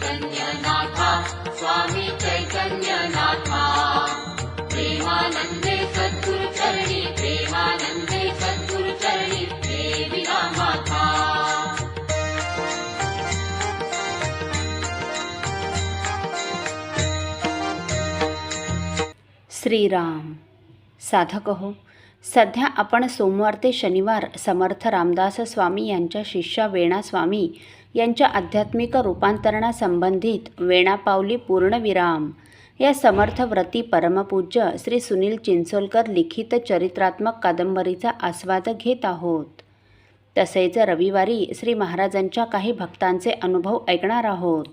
चैतन्यनाथा स्वामी चैतन्यनाथा। प्रेमानन्दे सद्गुरुचरणी प्रेमानन्दे सद्गुरुचरणी माता श्रीराम। साधक हो सध्या आपण सोमवार ते शनिवार समर्थ रामदास स्वामी यांच्या शिष्या वेणा स्वामी यांच्या आध्यात्मिक रूपांतरणासंबंधित वेणापावली पूर्णविराम. या समर्थ व्रती परमपूज्य श्री सुनील चिंचोलकर लिखित चरित्रात्मक कादंबरीचा आस्वाद घेत आहोत. तसेच रविवारी श्री महाराजांच्या काही भक्तांचे अनुभव ऐकणार आहोत.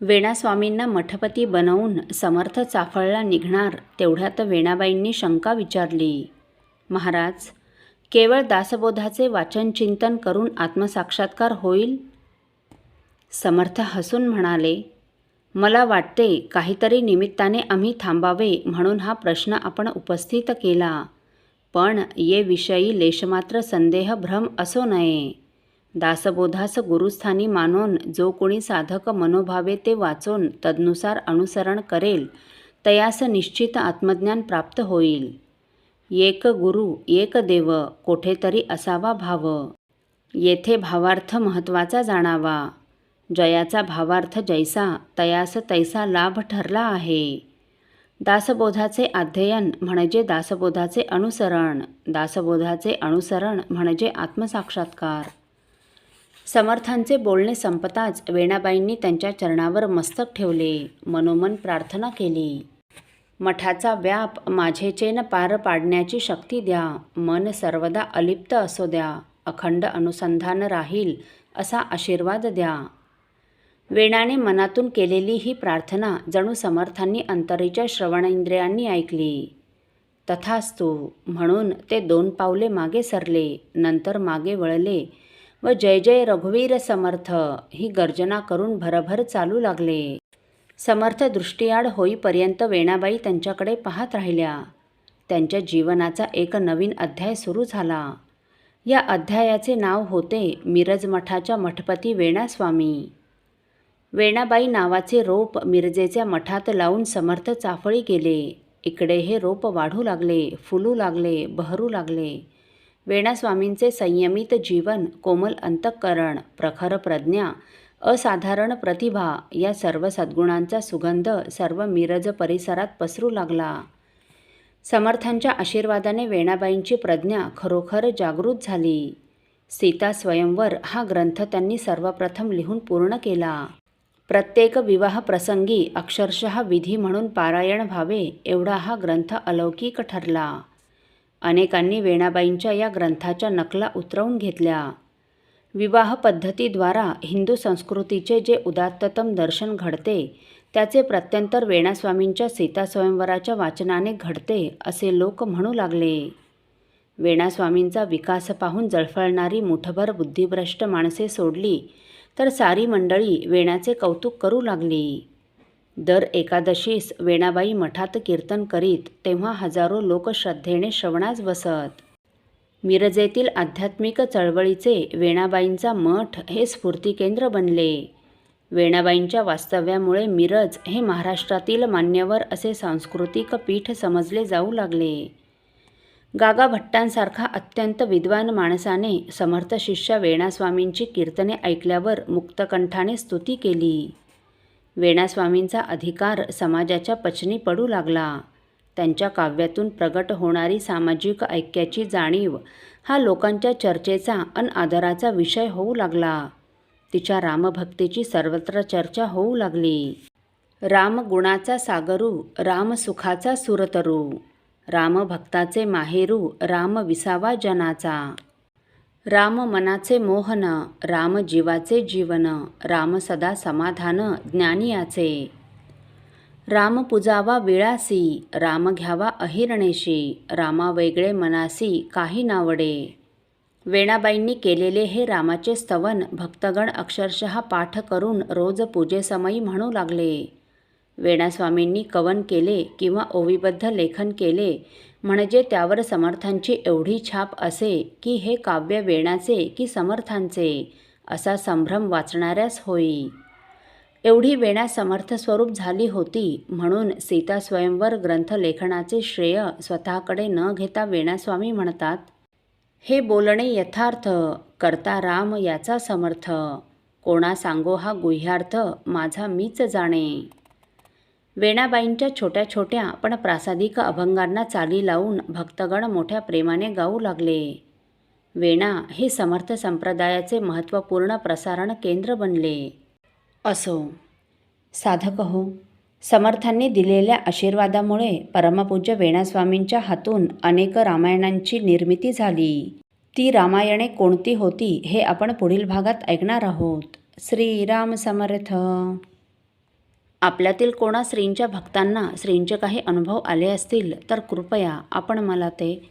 वेणास्वामींना मठपती बनवून समर्थ चाफळला निघणार तेवढ्यात वेणाबाईंनी शंका विचारली. महाराज केवळ दासबोधाचे वाचन चिंतन करून आत्मसाक्षात्कार होईल? समर्थ हसून म्हणाले मला वाटते काहीतरी निमित्ताने आम्ही थांबावे म्हणून हा प्रश्न आपण उपस्थित केला. पण ये विषयी लेशमात्र संदेह भ्रम असो नये. दासबोधास गुरुस्थानी मानून जो कोणी साधक मनोभावे ते वाचून तदनुसार अनुसरण करेल तयास निश्चित आत्मज्ञान प्राप्त होईल. एक गुरु एक देव कोठेतरी असावा भाव. येथे भावार्थ महत्त्वाचा जाणावा. जयाचा भावार्थ जैसा तयास तैसा लाभ ठरला आहे. दासबोधाचे अध्ययन म्हणजे दासबोधाचे अनुसरण दासबोधाचे अनुसरण म्हणजे आत्मसाक्षात्कार. समर्थांचे बोलणे संपताच वेणाबाईंनी त्यांच्या चरणावर मस्तक ठेवले मनोमन प्रार्थना केली. मठाचा व्याप माझेचेन पार पाडण्याची शक्ती द्या. मन सर्वदा अलिप्त असो द्या. अखंड अनुसंधान राहील असा आशीर्वाद द्या. वेणाने मनातून केलेली ही प्रार्थना जणू समर्थांनी अंतरीच्या श्रवणेंद्रियांनी ऐकली. तथास्तु म्हणून ते दोन पावले मागे सरले नंतर मागे वळले व जय जय रघुवीर समर्थ ही गर्जना करून भरभर चालू लागले. समर्थ दृष्टीआड होईपर्यंत वेणाबाई त्यांच्याकडे पाहत राहिल्या. त्यांच्या जीवनाचा एक नवीन अध्याय सुरू झाला. या अध्यायाचे नाव होते मिरज मठाच्या मठपती वेणास्वामी. वेणाबाई नावाचे रोप मिरजेच्या मठात लावून समर्थ चाफळी गेले. इकडे हे रोप वाढू लागले फुलू लागले बहरू लागले. वेणास्वामींचे संयमित जीवन कोमल अंतःकरण प्रखर प्रज्ञा असाधारण प्रतिभा या सर्व सद्गुणांचा सुगंध सर्व मिरज परिसरात पसरू लागला. समर्थांच्या आशीर्वादाने वेणाबाईंची प्रज्ञा खरोखर जागृत झाली. सीता स्वयंवर हा ग्रंथ त्यांनी सर्वप्रथम लिहून पूर्ण केला. प्रत्येक विवाह प्रसंगी अक्षरशः विधी म्हणून पारायण व्हावे एवढा हा ग्रंथ अलौकिक ठरला. अनेकांनी वेणाबाईंच्या या ग्रंथाच्या नकला उतरवून घेतल्या. विवाह पद्धतीद्वारा हिंदू संस्कृतीचे जे उदात्ततम दर्शन घडते त्याचे प्रत्यंतर वेणास्वामींच्या सीतास्वयंवराच्या वाचनाने घडते असे लोक म्हणू लागले. वेणास्वामींचा विकास पाहून जळफळणारी मुठभर बुद्धिभ्रष्ट माणसे सोडली तर सारी मंडळी वेणाचे कौतुक करू लागली. दर एकादशीस वेणाबाई मठात कीर्तन करीत तेव्हा हजारो लोक श्रद्धेने श्रवणास बसत. मिरजेतील आध्यात्मिक चळवळीचे वेणाबाईंचा मठ हे स्फूर्तिकेंद्र बनले. वेणाबाईंच्या वास्तव्यामुळे मिरज हे महाराष्ट्रातील मान्यवर असे सांस्कृतिक पीठ समजले जाऊ लागले. गागा भट्टांसारखा अत्यंत विद्वान माणसाने समर्थ शिष्य वेणास्वामींची कीर्तने ऐकल्यावर मुक्तकंठाने स्तुती केली. वेणास्वामींचा अधिकार समाजाच्या पचनी पडू लागला. त्यांच्या काव्यातून प्रगट होणारी सामाजिक ऐक्याची जाणीव हा लोकांच्या चर्चेचा अन आदराचा विषय होऊ लागला. तिच्या रामभक्तीची सर्वत्र चर्चा होऊ लागली. राम गुणाचा सागरू रामसुखाचा सुरतरू रामभक्ताचे माहेरू राम विसावा जनाचा. राम मनाचे मोहन राम जीवाचे जीवन राम सदा समाधान ज्ञानियाचे. राम पुजावा विळासी राम घ्यावा अहिरणेशी रामा वेगळे मनासी काही नावडे. वेणाबाईंनी केलेले हे रामाचे स्तवन भक्तगण अक्षरशः पाठ करून रोज पूजेसमयी म्हणू लागले. वेणास्वामींनी कवन केले किंवा ओवीबद्ध लेखन केले म्हणजे त्यावर समर्थांची एवढी छाप असे की हे काव्य वेणाचे की समर्थांचे असा संभ्रम वाचणाऱ्यास होई. एवढी वेणा समर्थ स्वरूप झाली होती म्हणून सीता स्वयंवर ग्रंथ लेखनाचे श्रेय स्वतःकडे न घेता वेणास्वामी म्हणतात हे बोलणे यथार्थ करता राम याचा समर्थ. कोणा सांगो हा गुह्यार्थ माझा मीच जाणे. वेणाबाईंच्या छोट्या छोट्या पण प्रासादिक अभंगांना चाली लावून भक्तगण मोठ्या प्रेमाने गाऊ लागले. वेणा हे समर्थ संप्रदायाचे महत्त्वपूर्ण प्रसारण केंद्र बनले. असो. साधक हो. समर्थांनी दिलेल्या आशीर्वादामुळे परमपूज्य वेणास्वामींच्या हातून अनेक रामायणांची निर्मिती झाली. ती रामायणे कोणती होती हे आपण पुढील भागात ऐकणार आहोत. श्रीराम समर्थ. आपल्यातील कोणा श्रींच्या भक्तांना श्रींचे काही अनुभव आले असतील तर कृपया आपण मला ते